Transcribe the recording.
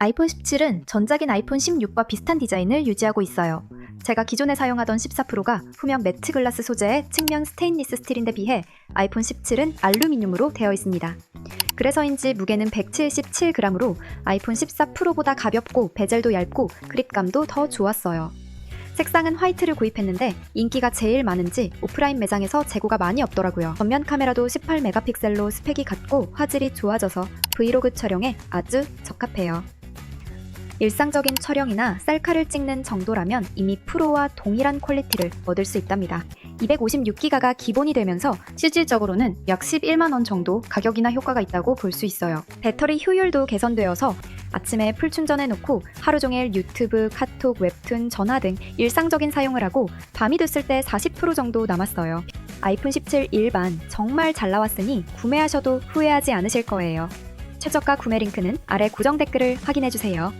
아이폰 17은 전작인 아이폰 16과 비슷한 디자인을 유지하고 있어요. 제가 기존에 사용하던 14 프로가 후면 매트 글라스 소재의 측면 스테인리스 스틸인데 비해 아이폰 17은 알루미늄으로 되어 있습니다. 그래서인지 무게는 177g으로 아이폰 14 프로보다 가볍고 베젤도 얇고 그립감도 더 좋았어요. 색상은 화이트를 구입했는데 인기가 제일 많은지 오프라인 매장에서 재고가 많이 없더라고요. 전면 카메라도 18메가픽셀로 스펙이 같고 화질이 좋아져서 브이로그 촬영에 아주 적합해요. 일상적인 촬영이나 셀카를 찍는 정도라면 이미 프로와 동일한 퀄리티를 얻을 수 있답니다. 256기가가 기본이 되면서 실질적으로는 약 11만 원 정도 가격이나 효과가 있다고 볼 수 있어요. 배터리 효율도 개선되어서 아침에 풀 충전해놓고 하루 종일 유튜브, 카톡, 웹툰, 전화 등 일상적인 사용을 하고 밤이 됐을 때 40% 정도 남았어요. 아이폰 17 일반 정말 잘 나왔으니 구매하셔도 후회하지 않으실 거예요. 최저가 구매 링크는 아래 고정 댓글을 확인해주세요.